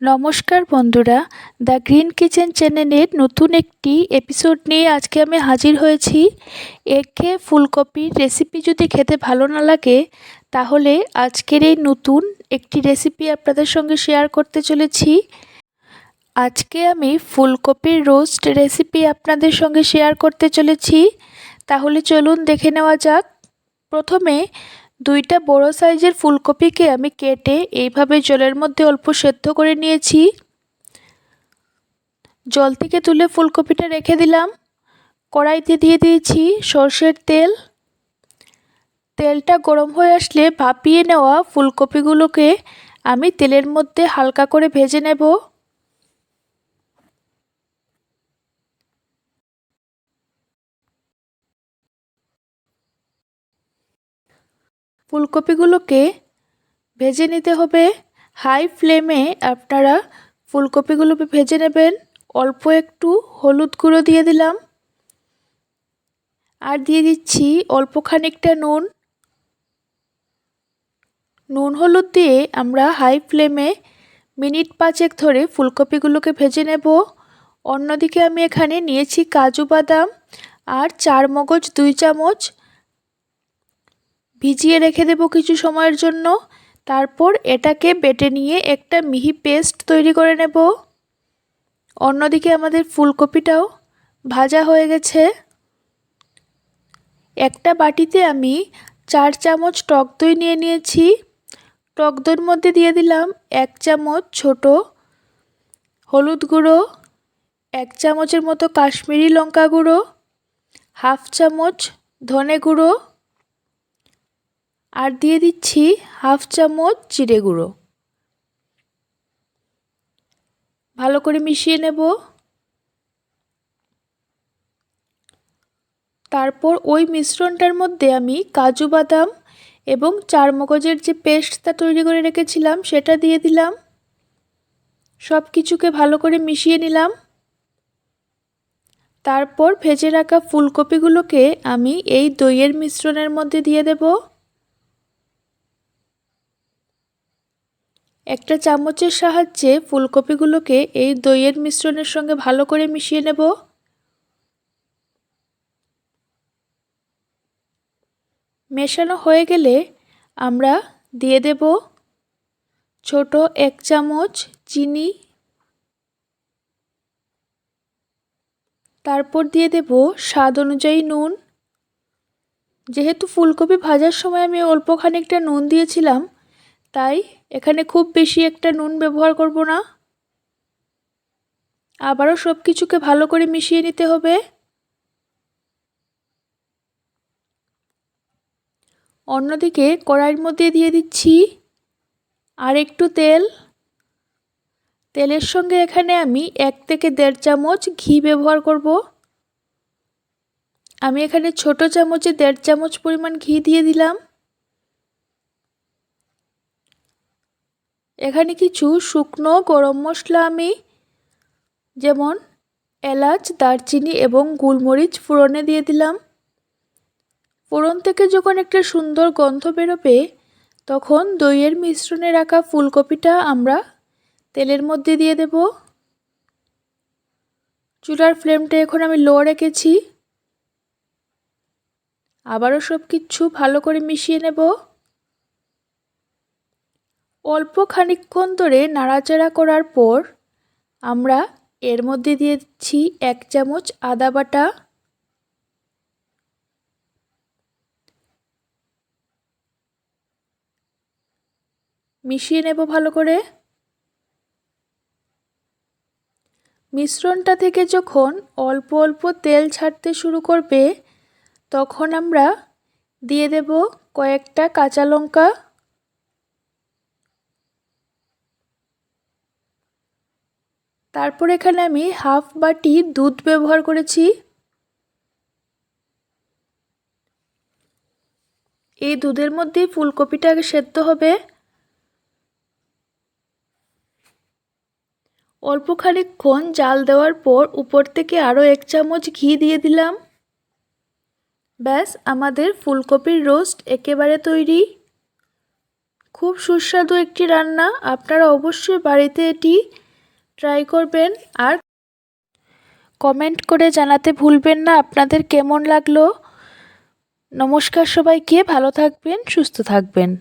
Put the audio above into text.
নমস্কার বন্ধুরা, the green kitchen চ্যানেলের নতুন একটি এপিসোড নিয়ে আজকে আমি হাজির হয়েছি। খেয়ে ফুলকপির রেসিপি যদি খেতে ভালো না লাগে, তাহলে আজকের এই নতুন একটি রেসিপি আপনাদের সঙ্গে শেয়ার করতে চলেছি। আজকে আমি ফুলকপির রোস্ট রেসিপি আপনাদের সঙ্গে শেয়ার করতে চলেছি। তাহলে চলুন দেখে নেওয়া যাক। প্রথমে দুইটা বড় সাইজের ফুলকপিকে আমি কেটে এইভাবে জলের মধ্যে অল্প সেদ্ধ করে নিয়েছি। জল থেকে তুলে ফুলকপিটা রেখে দিলাম। কড়াইতে দিয়ে দিয়েছি সর্ষের তেল। তেলটা গরম হয়ে আসলে ভাপিয়ে নেওয়া ফুলকপিগুলোকে আমি তেলের মধ্যে হালকা করে ভেজে নেব। ফুলকপিগুলোকে ভেজে নিতে হবে হাই ফ্লেমে। আপনারা ফুলকপিগুলো ভেজে নেবেন। অল্প একটু হলুদ গুঁড়ো দিয়ে দিলাম। আর দিয়ে দিচ্ছি অল্প খানিকটা নুন। নুন হলুদ দিয়ে আমরা হাই ফ্লেমে মিনিট পাঁচেক ধরে ফুলকপিগুলোকে ভেজে নেব। অন্যদিকে আমি এখানে নিয়েছি কাজু বাদাম আর চার মগজ দুই চামচ ভিজিয়ে রেখে দেব কিছু সময়ের জন্য। তারপর এটাকে বেটে নিয়ে একটা মিহি পেস্ট তৈরি করে নেব। অন্যদিকে আমাদের ফুলকপিটাও ভাজা হয়ে গেছে। একটা বাটিতে আমি চার চামচ টক দই নিয়ে নিয়েছি। টক দইয়ের মধ্যে দিয়ে দিলাম এক চামচ ছোট হলুদ গুঁড়ো, এক চামচের মতো কাশ্মীরি লঙ্কা গুঁড়ো, হাফ চামচ ধনে গুঁড়ো আর দিয়ে দিচ্ছি হাফ চামচ জিরে গুঁড়ো। ভালো করে মিশিয়ে নেব। তারপর ওই মিশ্রণটার মধ্যে আমি কাজু বাদাম এবং চার মগজের যে পেস্টটা তৈরি করে রেখেছিলাম সেটা দিয়ে দিলাম। সব কিছুকে ভালো করে মিশিয়ে নিলাম। তারপর ভেজে রাখা ফুলকপিগুলোকে আমি এই দইয়ের মিশ্রণের মধ্যে দিয়ে দেবো। একটা চামচের সাহায্যে ফুলকপিগুলোকে এই দইয়ের মিশ্রণের সঙ্গে ভালো করে মিশিয়ে নেব। মেশানো হয়ে গেলে আমরা দিয়ে দেব ছোট এক চামচ চিনি। তারপর দিয়ে দেব স্বাদ অনুযায়ী নুন। যেহেতু ফুলকপি ভাজার সময় আমি অল্প খানিকটা নুন দিয়েছিলাম তাই এখানে খুব বেশি একটা নুন ব্যবহার করব না। আবারও সব কিছুকে ভালো করে মিশিয়ে নিতে হবে। অন্যদিকে কড়াইয়ের মধ্যে দিয়ে দিচ্ছি আর একটু তেল। তেলের সঙ্গে এখানে আমি এক থেকে দেড় চামচ ঘি ব্যবহার করব। আমি এখানে ছোট চামচে দেড় চামচ পরিমাণ ঘি দিয়ে দিলাম। এখানে কিছু শুকনো গরম মশলা আমি যেমন এলাচ, দারচিনি এবং গোলমরিচ ফোড়নে দিয়ে দিলাম। ফোড়ন থেকে যখন একটা সুন্দর গন্ধ বেরোবে, তখন দইয়ের মিশ্রণে রাখা ফুলকপিটা আমরা তেলের মধ্যে দিয়ে দেব। চুলার ফ্লেমটা এখন আমি লো রেখেছি। আবারও সব কিছু ভালো করে মিশিয়ে নেব। অল্প খানিকক্ষণ ধরে নাড়াচাড়া করার পর আমরা এর মধ্যে দিয়ে দিচ্ছি এক চামচ আদা বাটা, মিশিয়ে নেব ভালো করে। মিশ্রণটা থেকে যখন অল্প অল্প তেল ছাড়তে শুরু করবে, তখন আমরা দিয়ে দেব কয়েকটা কাঁচা লঙ্কা তারপর এখানে আমি হাফ বাটি দুধ ব্যবহার করেছি। এই দুধের মধ্যেই ফুলকপিটা আগে সেদ্ধ হবে। অল্প খানিকক্ষণ জাল দেওয়ার পর উপর থেকে আরও এক চামচ ঘি দিয়ে দিলাম। ব্যাস, আমাদের ফুলকপির রোস্ট একেবারে তৈরি। খুব সুস্বাদু একটি রান্না। আপনারা অবশ্যই বাড়িতে এটি ট্রাই করবেন আর কমেন্ট করে জানাতে ভুলবেন না। আপনাদের কেমন লাগল? নমস্কার সবাইকে, ভালো থাকবেন, সুস্থ থাকবেন।